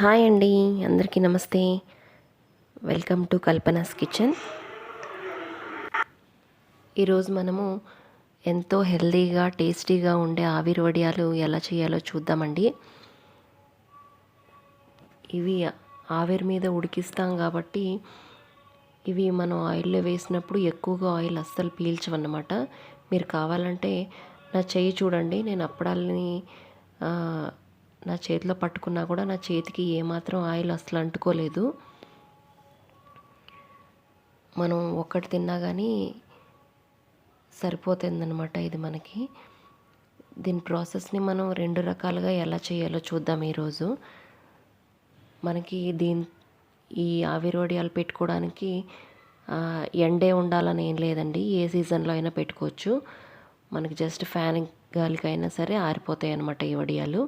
Hi అండి అందరికీ నమస్తే. Welcome to Kalpana's kitchen. ఈరోజు మనము ఎంతో హెల్దీగా టేస్టీగా ఉండే ఆవిరి వడియాలు ఎలా చేయాలో చూద్దామండి. ఇవి ఆవిరి మీద ఉడికిస్తాం కాబట్టి ఇవి మనం ఆయిల్లో వేసినప్పుడు ఎక్కువగా ఆయిల్ అస్సలు పీల్చవన్నమాట. మీరు కావాలంటే నా చేయి చూడండి నేను అప్పడాలని నా చేతిలో పట్టుకున్నా కూడా నా చేతికి ఏమాత్రం ఆయిల్ అసలు అంటుకోలేదు. మనం ఒక్కటి తిన్నా కానీ సరిపోతుందన్నమాట ఇది మనకి. దీని ప్రాసెస్ని మనం రెండు రకాలుగా ఎలా చేయాలో చూద్దాం ఈరోజు. మనకి దీని ఈ ఆవిరి వడియాలు పెట్టుకోవడానికి ఎండే ఉండాలని ఏం లేదండి. ఏ సీజన్లో అయినా పెట్టుకోవచ్చు. మనకి జస్ట్ ఫ్యాన్ గాలికైనా సరే ఆరిపోతాయి అన్నమాట ఈ వడియాలు.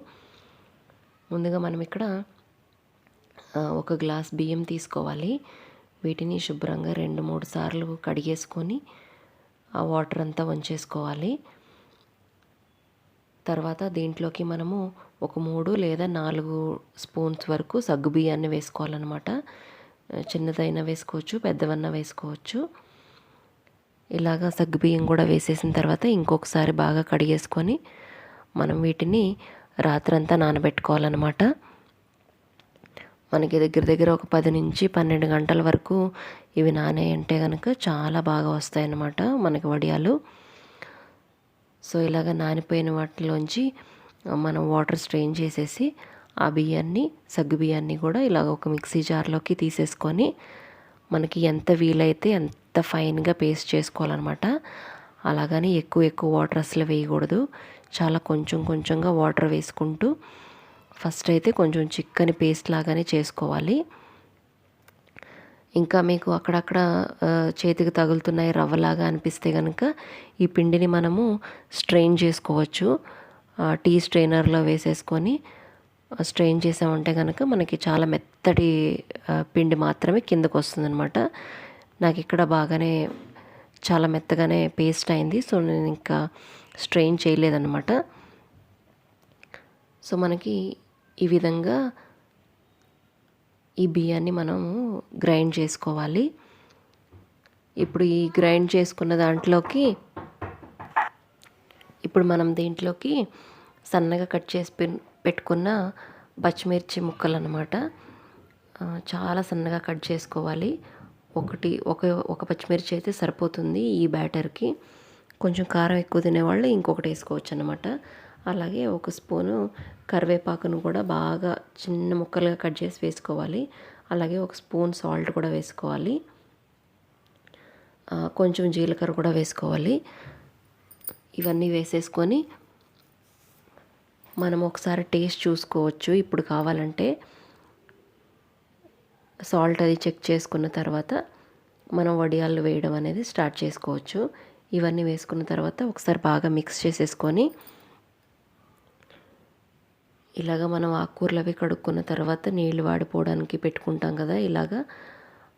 ముందుగా మనం ఇక్కడ ఒక గ్లాస్ బియ్యం తీసుకోవాలి. వీటిని శుభ్రంగా రెండు మూడు సార్లు కడిగేసుకొని ఆ వాటర్ అంతా వంచేసుకోవాలి. తర్వాత దీంట్లోకి మనము ఒక మూడు లేదా నాలుగు స్పూన్స్ వరకు సగ్గు బియ్యాన్ని వేసుకోవాలన్నమాట. చిన్నదైనా వేసుకోవచ్చు పెద్దవన్నా వేసుకోవచ్చు. ఇలాగా సగ్గు బియ్యం కూడా వేసేసిన తర్వాత ఇంకొకసారి బాగా కడిగేసుకొని మనం వీటిని రాత్రంతా నానబెట్టుకోవాలన్నమాట. మనకి దగ్గర దగ్గర ఒక పది నుంచి పన్నెండు గంటల వరకు ఇవి నానేయంటే కనుక చాలా బాగా వస్తాయన్నమాట మనకి వడియాలు. సో ఇలాగ నానిపోయిన వాటిలోంచి మనం వాటర్ స్ట్రెయిన్ చేసేసి ఆ బియ్యాన్ని సగ్గు బియ్యాన్ని కూడా ఇలాగ ఒక మిక్సీ జార్లోకి తీసేసుకొని మనకి ఎంత వీలైతే ఎంత ఫైన్గా పేస్ట్ చేసుకోవాలన్నమాట. అలాగని ఎక్కువ ఎక్కువ వాటర్ అసలు వేయకూడదు. చాలా కొంచెం కొంచెంగా వాటర్ వేసుకుంటూ ఫస్ట్ అయితే కొంచెం చిక్కని పేస్ట్ లాగానే చేసుకోవాలి. ఇంకా మీకు అక్కడక్కడ చేతికి తగులుతున్నాయి రవ్వలాగా అనిపిస్తే కనుక ఈ పిండిని మనము స్ట్రెయిన్ చేసుకోవచ్చు. టీ స్ట్రెయినర్లో వేసేసుకొని స్ట్రెయిన్ చేసామంటే కనుక మనకి చాలా మెత్తటి పిండి మాత్రమే కిందకు వస్తుందన్నమాట. నాకు ఇక్కడ బాగానే చాలా మెత్తగానే పేస్ట్ అయింది. సో నేను ఇంకా స్ట్రెయిన్ చేయలేదన్నమాట. సో మనకి ఈ విధంగా ఈ బియ్యాన్ని మనము గ్రైండ్ చేసుకోవాలి. ఇప్పుడు ఈ గ్రైండ్ చేసుకున్న దాంట్లోకి ఇప్పుడు మనం దీంట్లోకి సన్నగా కట్ చేసి పెట్టుకున్న పచ్చిమిర్చి ముక్కలు అనమాట చాలా సన్నగా కట్ చేసుకోవాలి. ఒకటి ఒక ఒక పచ్చిమిర్చి అయితే సరిపోతుంది ఈ బ్యాటర్కి. కొంచెం కారం ఎక్కువ తినేవాళ్ళు ఇంకొకటి వేసుకోవచ్చు అనమాట అలాగే ఒక స్పూను కరివేపాకును కూడా బాగా చిన్న ముక్కలుగా కట్ చేసి వేసుకోవాలి. అలాగే ఒక స్పూన్ సాల్ట్ కూడా వేసుకోవాలి. కొంచెం జీలకర్ర కూడా వేసుకోవాలి. ఇవన్నీ వేసేసుకొని మనం ఒకసారి టేస్ట్ చూసుకోవచ్చు. ఇప్పుడు కావాలంటే సాల్ట్ అది చెక్ చేసుకున్న తర్వాత మనం వడియాలు వేయడం అనేది స్టార్ట్ చేసుకోవచ్చు. ఇవన్నీ వేసుకున్న తర్వాత ఒకసారి బాగా మిక్స్ చేసేసుకొని ఇలాగ మనం ఆకుకూరలు అవి కడుక్కున్న తర్వాత నీళ్ళు వాడిపోవడానికి పెట్టుకుంటాం కదా ఇలాగా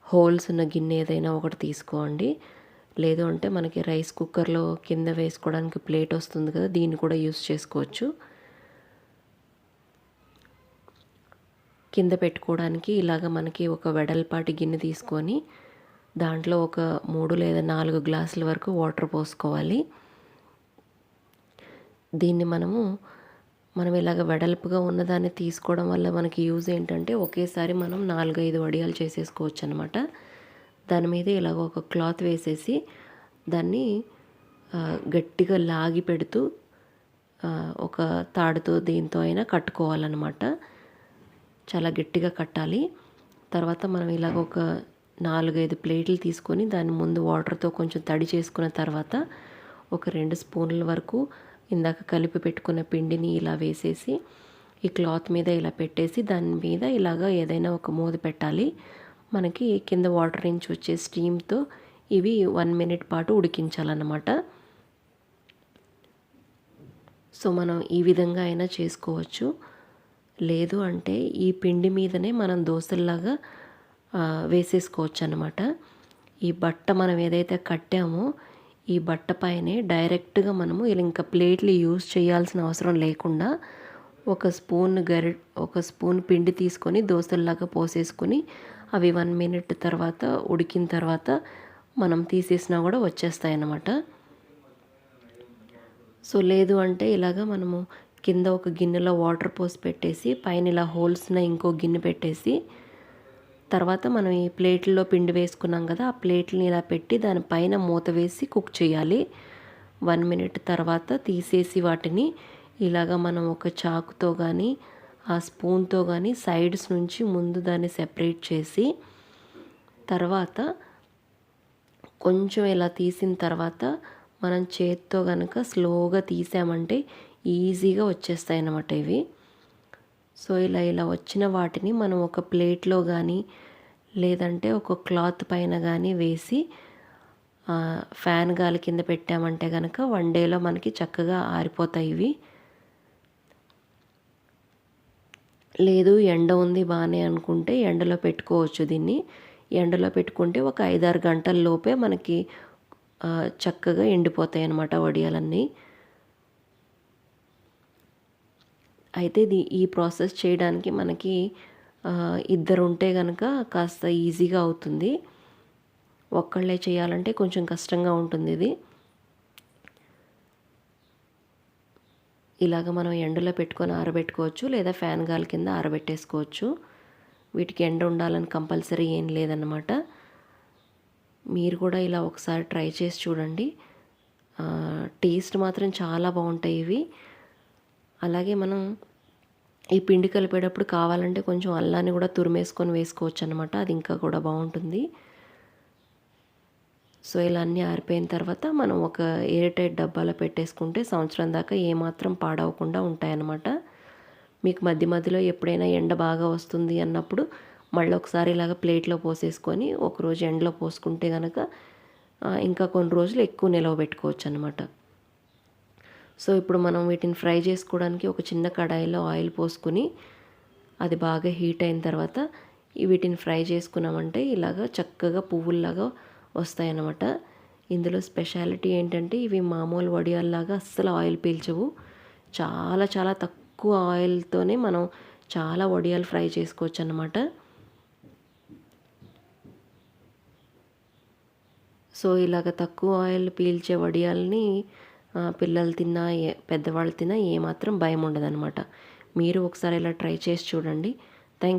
హోల్స్ ఉన్న గిన్నె ఏదైనా ఒకటి తీసుకోండి. లేదు అంటే మనకి రైస్ కుక్కర్లో కింద వేసుకోవడానికి ప్లేట్ వస్తుంది కదా దీన్ని కూడా యూస్ చేసుకోవచ్చు. కింద పెట్టుకోవడానికి ఇలాగ మనకి ఒక వెడల్పాటి గిన్నె తీసుకొని దాంట్లో ఒక మూడు లేదా నాలుగు గ్లాసుల వరకు వాటర్ పోసుకోవాలి. దీన్ని మనము మనం ఇలాగ వెడల్పుగా ఉన్నదాన్ని తీసుకోవడం వల్ల మనకి యూజ్ ఏంటంటే ఒకేసారి మనం నాలుగైదు వడియాలు చేసేసుకోవచ్చు అనమాట దాని మీద ఇలాగ ఒక క్లాత్ వేసేసి దాన్ని గట్టిగా లాగి పెడుతూ ఒక తాడుతో దీంతో అయినా కట్టుకోవాలన్నమాట. చాలా గట్టిగా కట్టాలి. తర్వాత మనం ఇలాగ ఒక నాలుగైదు ప్లేట్లు తీసుకొని దాని ముందు వాటర్తో కొంచెం తడి చేసుకున్న తర్వాత ఒక రెండు స్పూన్ల వరకు ఇందాక కలిపి పెట్టుకున్న పిండిని ఇలా వేసేసి ఈ క్లాత్ మీద ఇలా పెట్టేసి దాని మీద ఇలాగ ఏదైనా ఒక మూత పెట్టాలి. మనకి కింద వాటర్ నుంచి వచ్చే స్టీమ్తో ఇవి వన్ మినిట్ పాటు ఉడికించాలన్నమాట. సో మనం ఈ విధంగా అయినా చేసుకోవచ్చు. లేదు అంటే ఈ పిండి మీదనే మనం దోశల్లాగా వేసేసుకోవచ్చు అనమాట ఈ బట్ట మనం ఏదైతే కట్టామో ఈ బట్ట పైనే డైరెక్ట్గా మనము ఇలా ఇంకా ప్లేట్లు యూజ్ చేయాల్సిన అవసరం లేకుండా ఒక స్పూన్ గరి ఒక స్పూన్ పిండి తీసుకొని దోశల్లాగా పోసేసుకొని అవి వన్ మినిట్ తర్వాత ఉడికిన తర్వాత మనం తీసేసినా కూడా వచ్చేస్తాయి అన్నమాట సో లేదు అంటే ఇలాగ మనము కింద ఒక గిన్నెలో వాటర్ పోసి పెట్టేసి పైన ఇలా హోల్స్న ఇంకో గిన్నె పెట్టేసి తర్వాత మనం ఈ ప్లేట్లో పిండి వేసుకున్నాం కదా ఆ ప్లేట్ని ఇలా పెట్టి దానిపైన మూత వేసి కుక్ చేయాలి. వన్ మినిట్ తర్వాత తీసేసి వాటిని ఇలాగ మనం ఒక చాకుతో కానీ ఆ స్పూన్తో కానీ సైడ్స్ నుంచి ముందు దాన్ని సెపరేట్ చేసి తర్వాత కొంచెం ఇలా తీసిన తర్వాత మనం చేత్తో కనుక స్లోగా తీసామంటే ఈజీగా వచ్చేస్తాయి అన్నమాట ఇవి. సో ఇలా ఇలా వచ్చిన వాటిని మనం ఒక ప్లేట్లో కానీ లేదంటే ఒక క్లాత్ పైన కానీ వేసి ఫ్యాన్ గాలి కింద పెట్టామంటే కనుక వన్ డేలో మనకి చక్కగా ఆరిపోతాయి ఇవి. లేదు ఎండ ఉంది బాగానే అనుకుంటే ఎండలో పెట్టుకోవచ్చు దీన్ని. ఎండలో పెట్టుకుంటే ఒక ఐదారు గంటల లోపే మనకి చక్కగా ఎండిపోతాయి అన్నమాట వడియాలన్నీ. అయితే ఈ ప్రాసెస్ చేయడానికి మనకి ఇద్దరు ఉంటే కనుక కాస్త ఈజీగా అవుతుంది. ఒక్కళ్ళే చేయాలంటే కొంచెం కష్టంగా ఉంటుంది ఇది. ఇలాగ మనం ఎండలో పెట్టుకొని ఆరబెట్టుకోవచ్చు లేదా ఫ్యాన్ గాలి కింద ఆరబెట్టేసుకోవచ్చు. వీటికి ఎండ ఉండాలని కంపల్సరీ ఏం లేదన్నమాట. మీరు కూడా ఇలా ఒకసారి ట్రై చేసి చూడండి. టేస్ట్ మాత్రం చాలా బాగుంటాయి ఇవి. అలాగే మనం ఈ పిండి కలిపేటప్పుడు కావాలంటే కొంచెం అల్లాన్ని కూడా తురిమేసుకొని వేసుకోవచ్చు అనమాట అది ఇంకా కూడా బాగుంటుంది. సో ఇలా అన్నీ ఆరిపోయిన తర్వాత మనం ఒక ఎయిర్టైట్ డబ్బాలో పెట్టేసుకుంటే సంవత్సరం దాకా ఏమాత్రం పాడవకుండా ఉంటాయన్నమాట. మీకు మధ్య మధ్యలో ఎప్పుడైనా ఎండ బాగా వస్తుంది అన్నప్పుడు మళ్ళీ ఒకసారి ఇలాగ ప్లేట్లో పోసేసుకొని ఒకరోజు ఎండలో పోసుకుంటే కనుక ఇంకా కొన్ని రోజులు ఎక్కువ నిలవ పెట్టుకోవచ్చు అనమాట సో ఇప్పుడు మనం వీటిని ఫ్రై చేసుకోవడానికి ఒక చిన్న కడాయిలో ఆయిల్ పోసుకొని అది బాగా హీట్ అయిన తర్వాత వీటిని ఫ్రై చేసుకున్నామంటే ఇలాగ చక్కగా పువ్వుల్లాగా వస్తాయన్నమాట. ఇందులో స్పెషాలిటీ ఏంటంటే ఇవి మామూలు వడియాల్లాగా అస్సలు ఆయిల్ పీల్చవు. చాలా చాలా తక్కువ ఆయిల్తోనే మనం చాలా వడియాలు ఫ్రై చేసుకోవచ్చు అన్నమాట సో ఇలాగ తక్కువ ఆయిల్ పీల్చే వడియాల్ని పిల్లలు తిన్నా పెద్దవాళ్ళు తిన్నా ఏమాత్రం భయం ఉండదన్నమాట. మీరు ఒకసారి ఇలా ట్రై చేసి చూడండి.